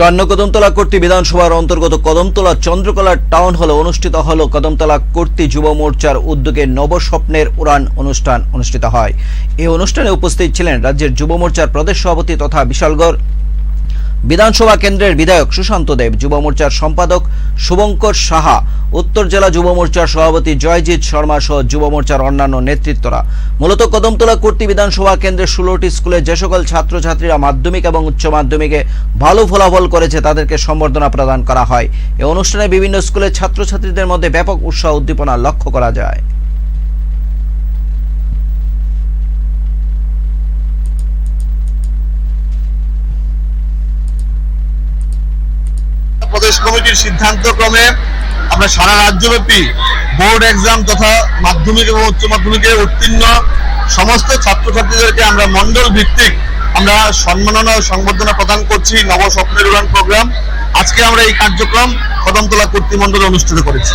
চুয়ান্ন কদমতলা কর্তৃ বিধানসভার অন্তর্গত কদমতলা চন্দ্রকলা টাউন হলে অনুষ্ঠিত হল কদমতলা কর্তৃ যুব মোর্চার উদ্যোগে নবস্বপ্নের উড়ান অনুষ্ঠান অনুষ্ঠিত হয়। এই অনুষ্ঠানে উপস্থিত ছিলেন রাজ্যের যুব মোর্চার প্রদেশ সভাপতি তথা বিশালগড় বিধানসভা কেন্দ্রের বিধায়ক সুশান্ত দেব, যুব মোর্চার সম্পাদক শুভঙ্কর সাহা, উত্তর জেলা যুব মোর্চার সভাপতি জয়জিৎ শর্মা সহ যুব মোর্চার অন্যান্য নেতৃত্বরা। মূলত কদমতলা কর্তৃ বিধানসভা কেন্দ্রের ষোলোটি স্কুলে যে সকল ছাত্রছাত্রীরা মাধ্যমিক এবং উচ্চ মাধ্যমিকে ভালো ফলাফল করেছে, তাদেরকে সম্বর্ধনা প্রদান করা হয়। এই অনুষ্ঠানে বিভিন্ন স্কুলের ছাত্রছাত্রীদের মধ্যে ব্যাপক উৎসাহ উদ্দীপনা লক্ষ্য করা যায়। প্রদেশ কমিটির সিদ্ধান্ত ক্রমে আমরা সারা রাজ্যব্যাপী বোর্ড এক্সাম তথা মাধ্যমিক এবং উচ্চ মাধ্যমিকে উত্তীর্ণ সমস্ত ছাত্রছাত্রীদেরকে আমরা মন্ডল ভিত্তিক আমরা সম্মাননা ও সংবর্ধনা প্রদান করছি নব স্বপ্নের উড়ান প্রোগ্রাম। আজকে আমরা এই কার্যক্রম কদমতলা কর্তৃমণ্ডলে অনুষ্ঠিত করেছি।